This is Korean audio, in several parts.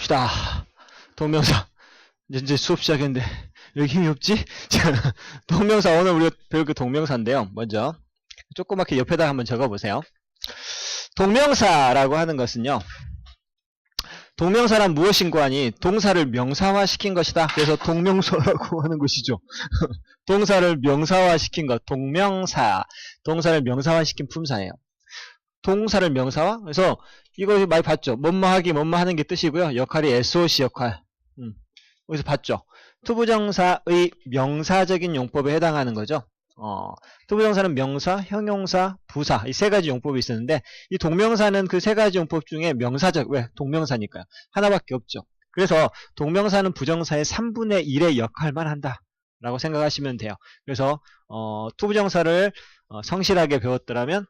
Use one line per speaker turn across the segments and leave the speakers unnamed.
봅시다. 동명사. 이제, 수업 시작했는데, 왜 이렇게 힘이 없지? 자, 동명사, 오늘 우리가 배울 그 동명사인데요. 먼저, 조그맣게 옆에다 한번 적어보세요. 동명사라고 하는 것은요, 동명사란 무엇인고 하니 동사를 명사화 시킨 것이다. 그래서 동명서라고 하는 것이죠. 동사를 명사화 시킨 것, 동명사. 동사를 명사화 시킨 품사예요. 동사를 명사화? 그래서 이거 많이 봤죠. 뭐뭐 하기, 뭐뭐 하는 게 뜻이고요. 역할이 SOC 역할. 음, 여기서 봤죠. 투부정사의 명사적인 용법에 해당하는 거죠. 어, 투부정사는 명사, 형용사, 부사 이 세 가지 용법이 있었는데 이 동명사는 그 세 가지 용법 중에 명사적 왜 동명사니까요. 하나밖에 없죠. 그래서 동명사는 부정사의 3분의 1의 역할만 한다. 라고 생각하시면 돼요. 그래서 어, 투부정사를 어, 성실하게 배웠더라면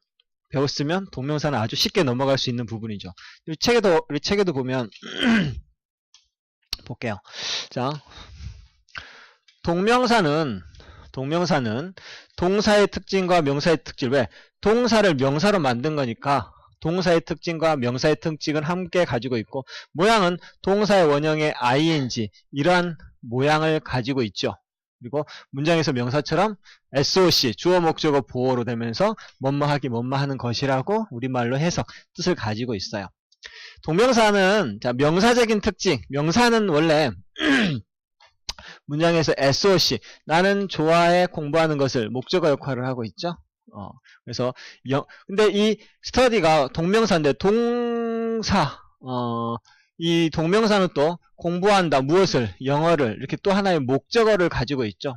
배웠으면 동명사는 아주 쉽게 넘어갈 수 있는 부분이죠. 이 책에도 우리 책에도 보면 볼게요. 자, 동명사는 동명사는 동사의 특징과 명사의 특질 왜 동사를 명사로 만든 거니까 동사의 특징과 명사의 특징을 함께 가지고 있고 모양은 동사의 원형의 ing 이러한 모양을 가지고 있죠. 그리고 문장에서 명사처럼 SOC 주어 목적어 보호로 되면서 뭐뭐하기 뭐뭐하는 것이라고 우리말로 해석 뜻을 가지고 있어요. 동명사는 자 명사적인 특징 명사는 원래 문장에서 SOC 나는 좋아해 공부하는 것을 목적어 역할을 하고 있죠. 어, 그래서 영, 근데 이 스터디가 동명사인데 동사 어, 이 동명사는 또 공부한다 무엇을 영어를 이렇게 또 하나의 목적어를 가지고 있죠.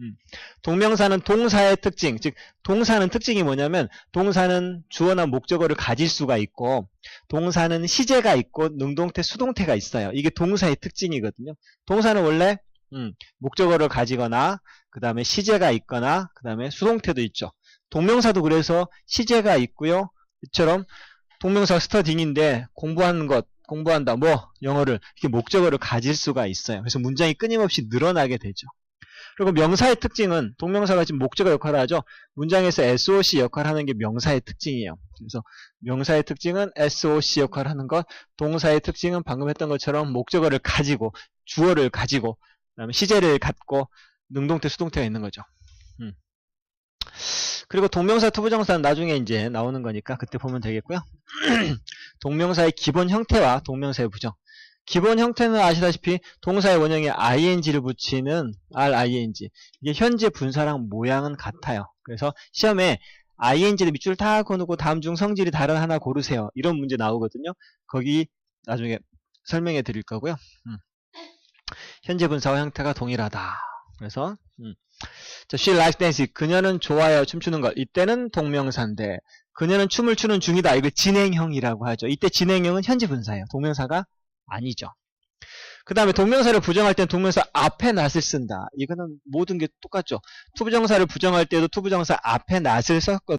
음. 동명사는 동사의 특징, 즉 동사는 특징이 뭐냐면 동사는 주어나 목적어를 가질 수가 있고 동사는 시제가 있고 능동태, 수동태가 있어요. 이게 동사의 특징이거든요. 동사는 원래 음, 목적어를 가지거나 그 다음에 시제가 있거나 그 다음에 수동태도 있죠. 동명사도 그래서 시제가 있고요. 이처럼 동명사 스터딩인데 공부하는 것, 공부한다, 뭐 영어를 이렇게 목적어를 가질 수가 있어요. 그래서 문장이 끊임없이 늘어나게 되죠. 그리고 명사의 특징은 동명사가 지금 목적어 역할을 하죠. 문장에서 SOC 역할을 하는 게 명사의 특징이에요. 그래서 명사의 특징은 SOC 역할을 하는 것, 동사의 특징은 방금 했던 것처럼 목적어를 가지고 주어를 가지고 그다음에 시제를 갖고 능동태, 수동태가 있는 거죠. 음. 그리고 동명사, 투부정사는 나중에 이제 나오는 거니까 그때 보면 되겠고요. 동명사의 기본 형태와 동명사의 부정. 기본 형태는 아시다시피 동사의 원형에 ing를 붙이는 ring. 이게 현재 분사랑 모양은 같아요. 그래서 시험에 ing를 밑줄 다 거놓고 다음 중 성질이 다른 하나 고르세요. 이런 문제 나오거든요. 거기 나중에 설명해 드릴 거고요. 음. 현재 분사와 형태가 동일하다. 그래서 음. 자, she likes dance. 그녀는 좋아요. 춤추는 것. 이때는 동명사인데 그녀는 춤을 추는 중이다. 이거 진행형이라고 하죠. 이때 진행형은 현재 분사예요. 동명사가 아니죠. 그 다음에 동명사를 부정할 때는 동명사 앞에 낫을 쓴다. 이거는 모든 게 똑같죠. 투부정사를 부정할 때도 투부정사 앞에 낫을 썼거든요.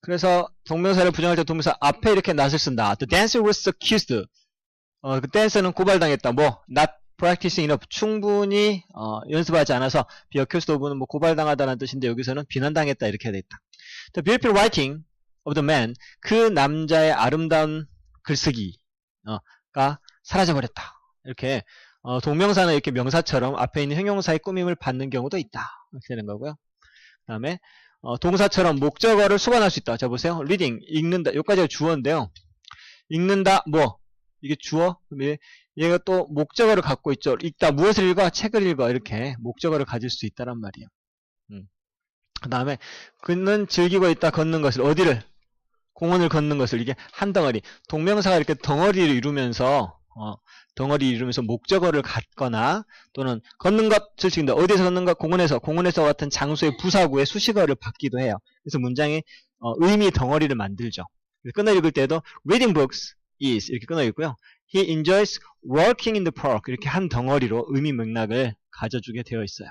그래서 동명사를 부정할 때 동명사 앞에 이렇게 낫을 쓴다. The dancer was accused. 어, 그 댄서는 고발당했다. 뭐, not practicing enough. 충분히 어, 연습하지 않아서 be accused of는 뭐 고발당하다는 뜻인데 여기서는 비난당했다 이렇게 돼 있다. The beautiful writing of the man. 그 남자의 아름다운 글쓰기. 어, 가 사라져버렸다. 이렇게 어, 동명사는 이렇게 명사처럼 앞에 있는 형용사의 꾸밈을 받는 경우도 있다. 이렇게 되는 거고요. 그 다음에 어, 동사처럼 목적어를 수반할 수 있다. 자 보세요. reading 읽는다. 여기까지가 주어인데요. 읽는다 뭐 이게 주어 얘가 또 목적어를 갖고 있죠. 읽다 무엇을 읽어? 책을 읽어 이렇게 목적어를 가질 수 있다란 말이에요. 음. 그 다음에 그는 즐기고 있다 걷는 것을 어디를 공원을 걷는 것을 이게 한 덩어리 동명사가 이렇게 덩어리를 이루면서 어, 덩어리 이루면서 목적어를 갖거나 또는 걷는 것을 지킨다 어디서 걷는 것 공원에서 공원에서 같은 장소의 부사구의 수식어를 받기도 해요 그래서 문장에 어, 의미 덩어리를 만들죠 끊어 읽을 때도 reading books is 이렇게 끊어 있고요. He enjoys working in the park 이렇게 한 덩어리로 의미 맥락을 가져주게 되어 있어요.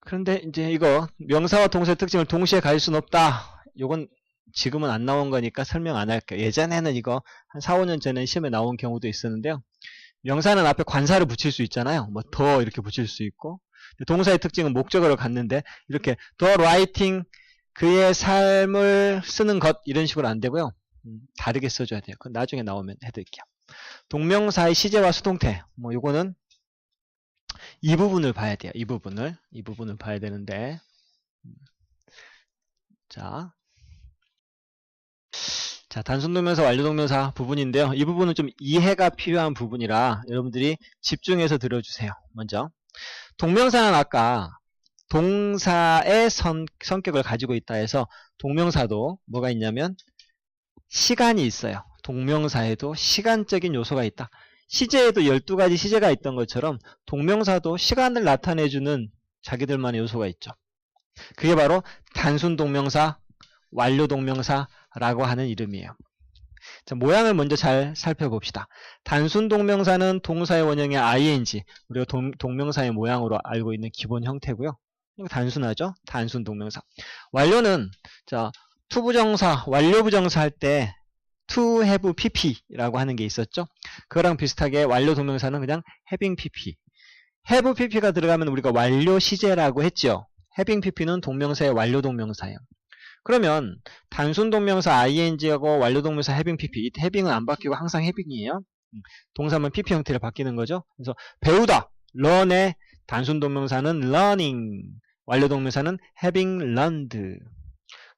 그런데 이제 이거 명사와 동사의 특징을 동시에 가질 수는 없다. 이건 지금은 안 나온 거니까 설명 안 할게요. 예전에는 이거 한 4, 5년 전에 시험에 나온 경우도 있었는데요. 명사는 앞에 관사를 붙일 수 있잖아요. 뭐 더 이렇게 붙일 수 있고 동사의 특징은 목적어를 갖는데 이렇게 the writing 그의 삶을 쓰는 것 이런 식으로 안 되고요. 음, 다르게 써줘야 돼요. 그건 나중에 나오면 해드릴게요. 동명사의 시제와 수동태. 뭐 요거는 이 부분을 봐야 돼요. 이 부분을 이 부분을 봐야 되는데 음. 자. 자, 단순 동명사, 완료 동명사 부분인데요. 이 부분은 좀 이해가 필요한 부분이라 여러분들이 집중해서 들어주세요. 먼저. 동명사는 아까 동사의 성, 성격을 가지고 있다 해서 동명사도 뭐가 있냐면 시간이 있어요. 동명사에도 시간적인 요소가 있다. 시제에도 12가지 시제가 있던 것처럼 동명사도 시간을 나타내주는 자기들만의 요소가 있죠. 그게 바로 단순 동명사, 완료 동명사라고 하는 이름이에요. 자, 모양을 먼저 잘 살펴봅시다. 단순 동명사는 동사의 원형의 ing, 우리가 동, 동명사의 모양으로 알고 있는 기본 형태고요. 단순하죠? 단순 동명사. 완료는 자 투부정사, 완료부정사 할 때 to have pp라고 하는 게 있었죠? 그거랑 비슷하게 완료 동명사는 그냥 having pp. have pp가 들어가면 우리가 완료 시제라고 했죠? having pp는 동명사의 완료 동명사예요. 그러면 단순 동명사 ing하고 완료 동명사 having pp, 이 having은 안 바뀌고 항상 having이에요. 동사만 pp 형태로 바뀌는 거죠. 그래서 배우다, learn의 단순 동명사는 learning, 완료 동명사는 having learned.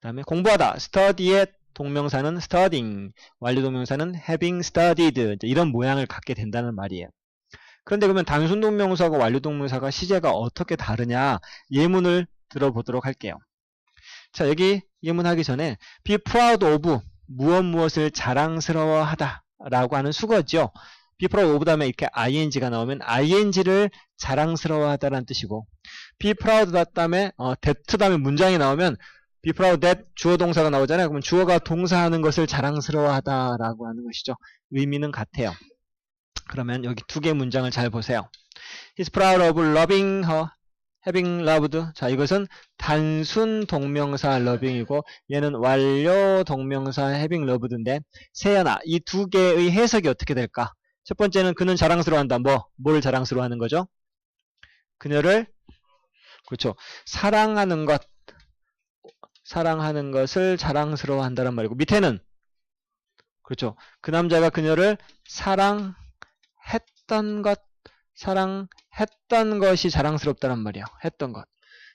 그 다음에 공부하다, study의 동명사는 studying, 완료 동명사는 having studied. 이런 모양을 갖게 된다는 말이에요. 그런데 그러면 단순 동명사와 완료 동명사가 시제가 어떻게 다르냐 예문을 들어보도록 할게요. 자 여기 예문하기 전에 be proud of 무엇 무엇을 자랑스러워하다 라고 하는 수거죠. be proud of 다음에 이렇게 ing가 나오면 ing를 자랑스러워하다라는 뜻이고 be proud 다음에 어, that 다음에 문장이 나오면 be proud that 주어 동사가 나오잖아요. 그러면 주어가 동사하는 것을 자랑스러워하다라고 하는 것이죠. 의미는 같아요. 그러면 여기 두 개 문장을 잘 보세요. He's proud of loving her, having loved. 자, 이것은 단순 동명사 loving이고 얘는 완료 동명사 having loved인데 세연아, 이 두 개의 해석이 어떻게 될까? 첫 번째는 그는 자랑스러워한다. 뭐? 뭘 자랑스러워하는 거죠? 그녀를 그렇죠. 사랑하는 것, 사랑하는 것을 자랑스러워한다는 말이고 밑에는 그렇죠. 그 남자가 그녀를 사랑했던 것, 사랑했던 것이 자랑스럽다는 말이에요. 했던 것.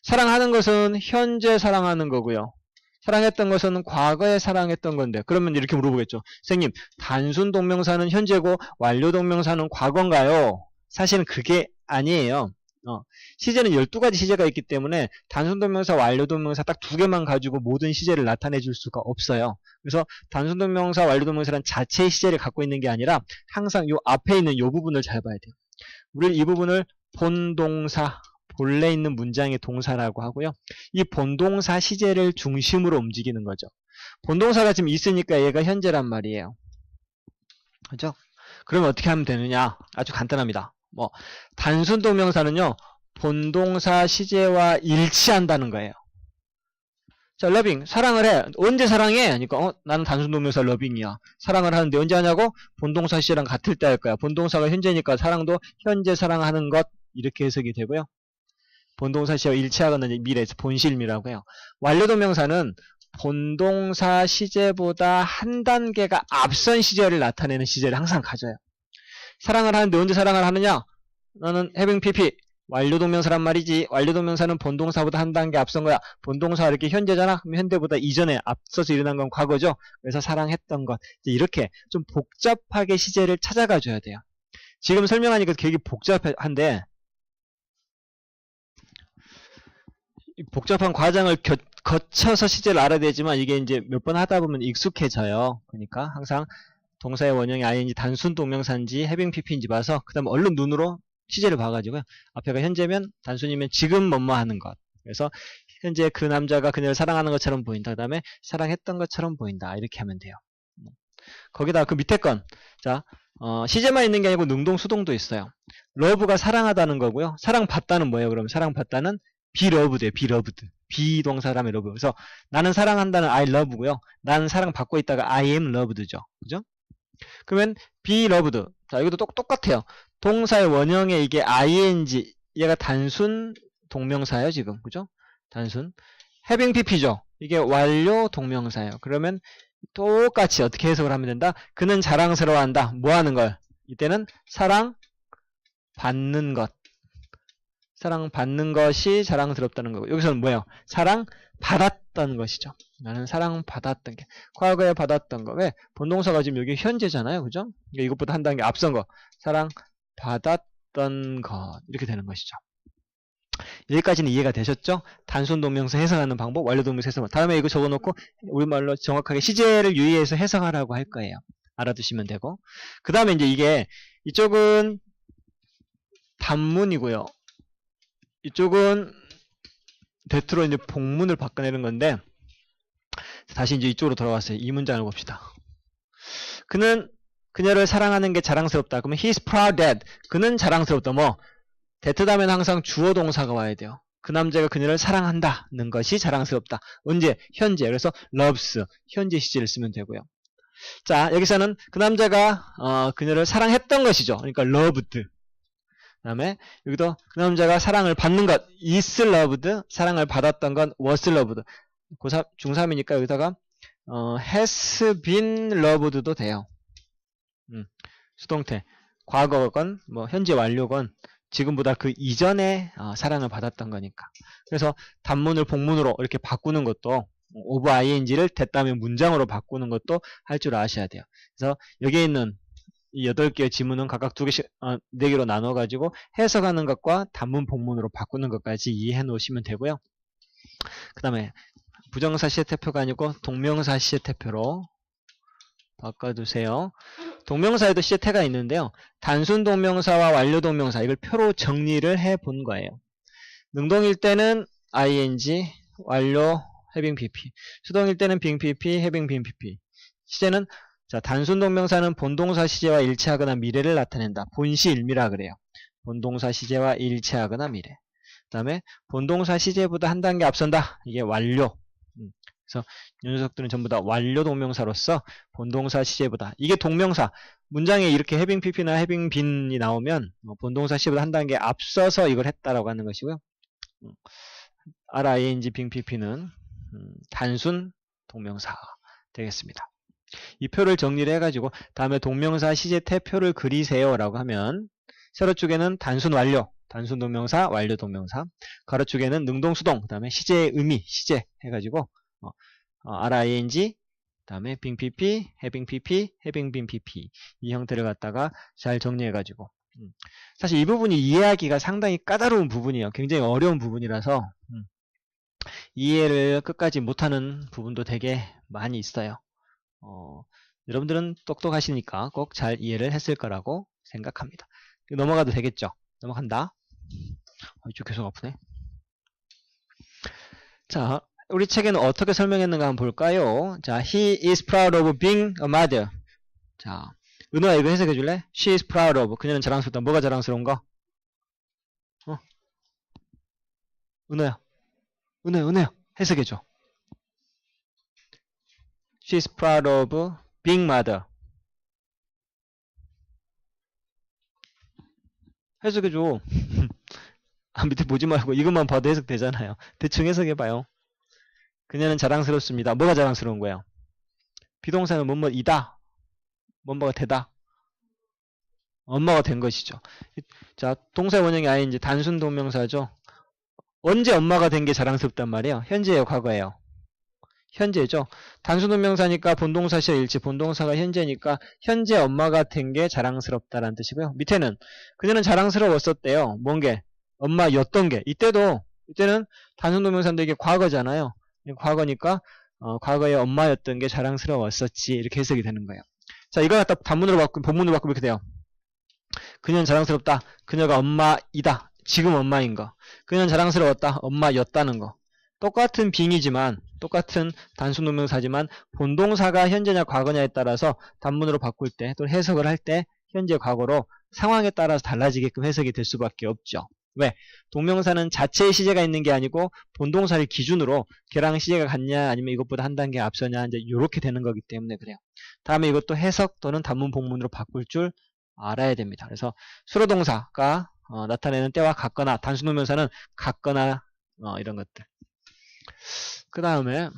사랑하는 것은 현재 사랑하는 거고요. 사랑했던 것은 과거에 사랑했던 건데 그러면 이렇게 물어보겠죠. 선생님, 단순 동명사는 현재고 완료 동명사는 과거인가요? 사실은 그게 아니에요. 어, 시제는 12가지 시제가 있기 때문에 단순동명사, 완료동명사 딱 두 개만 가지고 모든 시제를 나타내 줄 수가 없어요. 그래서 단순동명사, 완료동명사는 자체의 시제를 갖고 있는 게 아니라 항상 요 앞에 있는 요 부분을 잘 봐야 돼요. 우리는 이 부분을 본동사, 본래 있는 문장의 동사라고 하고요. 이 본동사 시제를 중심으로 움직이는 거죠. 본동사가 지금 있으니까 얘가 현재란 말이에요. 그죠? 그러면 어떻게 하면 되느냐? 아주 간단합니다. 뭐 단순 동명사는요. 본동사 시제와 일치한다는 거예요. 자, 러빙. 사랑을 해. 언제 사랑해? 그러니까 어, 나는 단순 동명사 러빙이야. 사랑을 하는데 언제 하냐고? 본동사 시제랑 같을 때 할 거야. 본동사가 현재니까 사랑도 현재 사랑하는 것 이렇게 해석이 되고요. 본동사 시제와 일치하거나 미래에서 본실미라고 해요. 완료 동명사는 본동사 시제보다 한 단계가 앞선 시제를 나타내는 시제를 항상 가져요. 사랑을 하는데 언제 사랑을 하느냐? 나는 having pp 완료 동명사란 말이지. 완료 동명사는 본동사보다 한 단계 앞선 거야. 본동사 이렇게 현재잖아. 그럼 현대보다 이전에 앞서서 일어난 건 과거죠. 그래서 사랑했던 것. 이렇게 좀 복잡하게 시제를 찾아가 줘야 돼요. 지금 설명하니까 되게 복잡한데 복잡한 과정을 겨, 거쳐서 시제를 알아야 되지만 이게 이제 몇 번 하다 보면 익숙해져요. 그러니까 항상 동사의 원형이 ing 단순 동명사인지 해빙 pp인지 봐서 그 다음에 얼른 눈으로 시제를 봐가지고요. 앞에가 현재면 단순이면 지금 뭐뭐 하는 것. 그래서 현재 그 남자가 그녀를 사랑하는 것처럼 보인다. 그 다음에 사랑했던 것처럼 보인다. 이렇게 하면 돼요. 거기다 그 밑에 건. 자, 어, 시제만 있는 게 아니고 능동, 수동도 있어요. 러브가 사랑하다는 거고요. 사랑받다는 뭐예요? 그럼 사랑받다는 비러브드예요. 비러브드. 비동사라면 러브. 그래서 나는 사랑한다는 I love고요. 나는 사랑받고 있다가 I am loved죠. 그죠? 그러면 be loved. 자, 이것도 똑, 똑같아요. 동사의 원형에 이게 ing, 얘가 단순 동명사예요, 지금. 그죠? 단순. having pp죠. 이게 완료 동명사예요. 그러면 똑같이 어떻게 해석을 하면 된다? 그는 자랑스러워한다. 뭐 하는 걸? 이때는 사랑 받는 것. 사랑 받는 것이 자랑스럽다는 거고 여기서는 뭐예요? 사랑 받았던 것이죠. 나는 사랑 받았던 게 과거에 받았던 거. 왜? 본동사가 지금 여기 현재잖아요. 그죠? 그러니까 이것보다 한 단계 앞선 거. 사랑 받았던 것. 이렇게 되는 것이죠. 여기까지는 이해가 되셨죠? 단순 동명사 해석하는 방법, 완료 동명사 해석. 다음에 이거 적어놓고 우리말로 정확하게 시제를 유의해서 해석하라고 할 거예요. 알아두시면 되고. 그 다음에 이제 이게 이쪽은 단문이고요. 이쪽은 대트로 이제 복문을 바꿔내는 건데 다시 이제 이쪽으로 돌아왔어요. 이 문장을 봅시다. 그는 그녀를 사랑하는 게 자랑스럽다. 그러면 he's proud that. 그는 자랑스럽다. 뭐 대트 다음에는 항상 주어 동사가 와야 돼요. 그 남자가 그녀를 사랑한다는 것이 자랑스럽다. 언제? 현재. 그래서 loves 현재 시제를 쓰면 되고요. 자 여기서는 그 남자가 어, 그녀를 사랑했던 것이죠. 그러니까 loved. 다음에 여기도 그 남자가 사랑을 받는 것 is loved 사랑을 받았던 건 was loved. 고3, 중3이니까 여기다가 어, has been loved도 돼요. 음, 수동태. 과거건 뭐 현재 완료건 지금보다 그 이전에 어, 사랑을 받았던 거니까. 그래서 단문을 복문으로 이렇게 바꾸는 것도 of ing를 됐다며 문장으로 바꾸는 것도 할 줄 아셔야 돼요. 그래서 여기에 있는 이 8개의 지문은 각각 2개씩, 어, 4개로 나눠 가지고 해석하는 것과 단문 복문으로 바꾸는 것까지 이해해 놓으시면 되고요. 그 다음에 부정사 시의 태표가 아니고 동명사 시의 태표로 바꿔두세요. 동명사에도 시의 태가 있는데요. 단순 동명사와 완료 동명사 이걸 표로 정리를 해 본 거예요. 능동일 때는 ing, 완료, having pp. 수동일 때는 being pp, having been pp. 시제는 자, 단순 동명사는 본동사 시제와 일치하거나 미래를 나타낸다. 본시 일미라 그래요. 본동사 시제와 일치하거나 미래. 그 다음에 본동사 시제보다 한 단계 앞선다. 이게 완료. 음, 그래서 이 녀석들은 전부 다 완료 동명사로서 본동사 시제보다 이게 동명사 문장에 이렇게 having pp나 having been이 나오면 뭐 본동사 시제보다 한 단계 앞서서 이걸 했다라고 하는 것이고요. 음, ring, being pp는 음, 단순 동명사 되겠습니다. 이 표를 정리를 해가지고 다음에 동명사 시제 태표를 그리세요 라고 하면 세로 쪽에는 단순 완료 단순 동명사 완료 동명사 가로 쪽에는 능동 수동 그 다음에 시제의 의미 시제 해가지고 어, 어, ring 그 다음에 being pp, having pp, having been pp 이 형태를 갖다가 잘 정리해가지고 음. 사실 이 부분이 이해하기가 상당히 까다로운 부분이에요 굉장히 어려운 부분이라서 음. 이해를 끝까지 못하는 부분도 되게 많이 있어요 어, 여러분들은 똑똑하시니까 꼭 잘 이해를 했을 거라고 생각합니다. 넘어가도 되겠죠? 넘어간다. 어, 이쪽 계속 아프네. 자, 우리 책에는 어떻게 설명했는가 한번 볼까요? 자, he is proud of being a mother. 자, 은호야 이거 해석해 줄래? She is proud of. 그녀는 자랑스럽다. 뭐가 자랑스러운 거? 어? 은호야. 은호야, 은호야. 해석해 줘. She's proud of being mother. 해석해줘. 아, 밑에 보지 말고 이것만 봐도 해석되잖아요. 대충 해석해봐요. 그녀는 자랑스럽습니다. 뭐가 자랑스러운 거예요? 비동사는 뭐뭐 이다. 뭐뭐가 되다. 엄마가 된 것이죠. 자, 동사 원형이 아닌 이제 단순 동명사죠. 언제 엄마가 된 게 자랑스럽단 말이에요? 현재예요, 과거예요? 현재죠. 단순운명사니까 본동사 시의 일치, 본동사가 현재니까 현재 엄마가 된 게 자랑스럽다라는 뜻이고요. 밑에는 그녀는 자랑스러웠었대요. 뭔 게? 엄마였던 게. 이때도 이때는 단순운명사인데 이게 과거잖아요. 과거니까 어, 과거에 엄마였던 게 자랑스러웠었지 이렇게 해석이 되는 거예요. 자 이거 갖다 단문으로 바꾸면 본문으로 바꾸면 이렇게 돼요. 그녀는 자랑스럽다. 그녀가 엄마이다. 지금 엄마인 거. 그녀는 자랑스러웠다. 엄마였다는 거. 똑같은 빙이지만 똑같은 단순 동명사지만 본동사가 현재냐 과거냐에 따라서 단문으로 바꿀 때또 해석을 할 때 현재 과거로 상황에 따라서 달라지게끔 해석이 될 수밖에 없죠. 왜? 동명사는 자체의 시제가 있는 게 아니고 본동사를 기준으로 걔랑 시제가 같냐 아니면 이것보다 한 단계 앞서냐 이제 이렇게 되는 거기 때문에 그래요. 다음에 이것도 해석 또는 단문 복문으로 바꿀 줄 알아야 됩니다. 그래서 수로동사가 어, 나타내는 때와 같거나 단순 동명사는 같거나 어, 이런 것들 그 다음에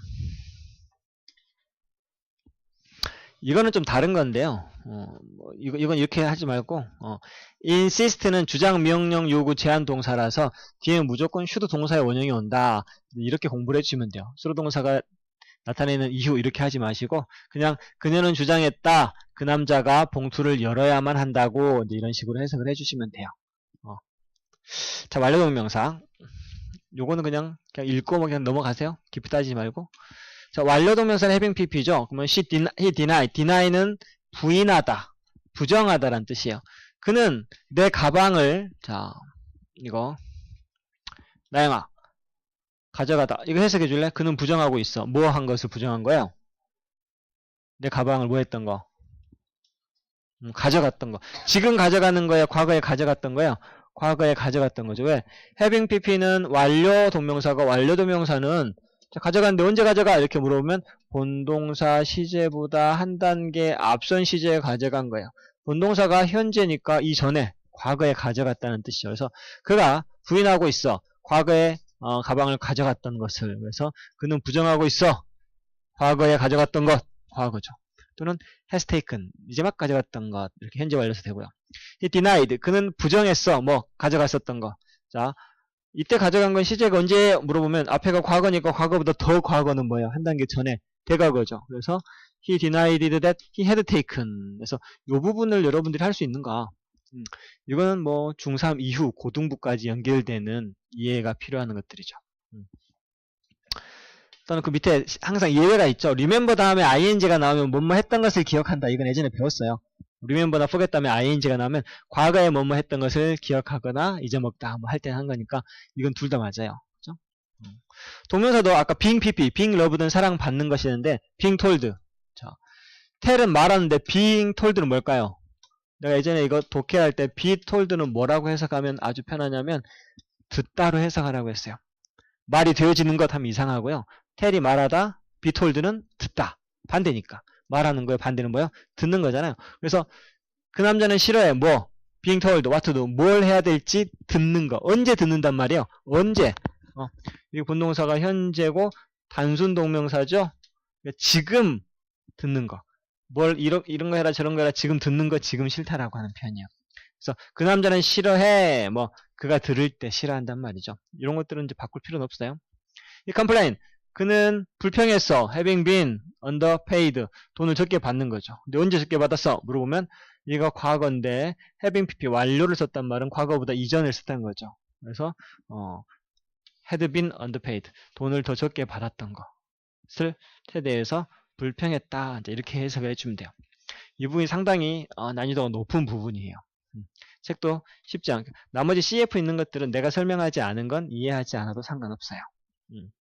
이거는 좀 다른 건데요. 어, 뭐 이거, 이건 이렇게 하지 말고, 어, insist는 주장, 명령, 요구, 제한 동사라서 뒤에 무조건 should 동사의 원형이 온다. 이렇게 공부를 해주시면 돼요. 수로 동사가 나타내는 이유 이렇게 하지 마시고, 그냥 그녀는 주장했다. 그 남자가 봉투를 열어야만 한다고 이런 식으로 해석을 해주시면 돼요. 어. 자, 완료 동명사. 요거는 그냥, 그냥 읽고 뭐 그냥 넘어가세요. 깊이 따지지 말고. 자, 완료 동명사는 having pp죠. 그러면 she deny, he deny, deny는 부인하다, 부정하다라는 뜻이에요. 그는 내 가방을 자 이거 나영아 가져가다 이거 해석해 줄래? 그는 부정하고 있어. 뭐 한 것을 부정한 거예요? 내 가방을 뭐 했던 거? 음, 가져갔던 거. 지금 가져가는 거야? 과거에 가져갔던 거야? 과거에 가져갔던 거죠. 왜? having pp는 완료 동명사가 완료 동명사는 자, 가져갔는데 언제 가져가? 이렇게 물어보면 본동사 시제보다 한 단계 앞선 시제에 가져간 거예요. 본동사가 현재니까 이전에 과거에 가져갔다는 뜻이죠. 그래서 그가 부인하고 있어. 과거에 어, 가방을 가져갔던 것을. 그래서 그는 부정하고 있어. 과거에 가져갔던 것. 과거죠. 또는 has taken. 이제 막 가져갔던 것. 이렇게 현재 완료서 되고요. He denied. 그는 부정했어. 뭐 가져갔었던 거. 자, 이때 가져간 건 시제가 언제 물어보면 앞에가 과거니까 과거보다 더 과거는 뭐예요? 한 단계 전에 대과거죠. 그래서 he denied that he had taken. 그래서 이 부분을 여러분들이 할 수 있는가? 음, 이거는 뭐 중3 이후 고등부까지 연결되는 이해가 필요한 것들이죠. 음. 또는 그 밑에 항상 예외가 있죠. remember 다음에 ing가 나오면 뭐뭐 했던 것을 기억한다. 이건 예전에 배웠어요. Remember나 forget 다음에 ing가 나오면 과거에 뭐뭐 했던 것을 기억하거나 잊어먹다 뭐 할 때 한 거니까 이건 둘 다 맞아요. 그죠? 음. 동명사도 아까 being pp, being loved는 사랑받는 것이었는데 being told. 자, tell은 말하는데 being told는 뭘까요? 내가 예전에 이거 독해할 때 be told는 뭐라고 해석하면 아주 편하냐면 듣다로 해석하라고 했어요. 말이 되어지는 것 하면 이상하고요. tell이 말하다, be told는 듣다. 반대니까. 말하는 거에 반대는 뭐예요? 듣는 거잖아요. 그래서 그 남자는 싫어해. 뭐? being told, what do. 뭘 해야 될지 듣는 거. 언제 듣는단 말이에요? 언제? 어, 이 본동사가 현재고 단순 동명사죠? 그러니까 지금 듣는 거. 뭘 이런, 이런 거 해라 저런 거 해라 지금 듣는 거 지금 싫다라고 하는 표현이에요. 그래서 그 남자는 싫어해. 뭐 그가 들을 때 싫어한단 말이죠. 이런 것들은 이제 바꿀 필요는 없어요. 이 complain. 그는 불평했어. having been underpaid. 돈을 적게 받는 거죠. 근데 언제 적게 받았어? 물어보면 이거 과거인데 having pp 완료를 썼단 말은 과거보다 이전을 썼다는 거죠. 그래서 어, had been underpaid. 돈을 더 적게 받았던 것을 대해서 불평했다. 이제 이렇게 해석을 해주면 돼요. 이 부분이 상당히 어, 난이도가 높은 부분이에요. 음, 책도 쉽지 않게. 나머지 CF 있는 것들은 내가 설명하지 않은 건 이해하지 않아도 상관없어요. 음.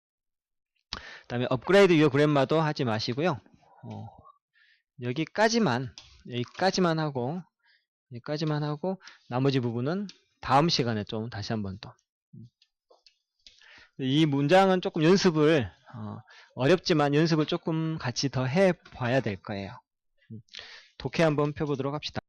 다음에 업그레이드 유어 그랜마도 하지 마시고요. 어, 여기까지만 여기까지만 하고 여기까지만 하고 나머지 부분은 다음 시간에 좀 다시 한번 또. 이 문장은 조금 연습을 어, 어렵지만 연습을 조금 같이 더 해봐야 될 거예요. 독해 한번 펴보도록 합시다.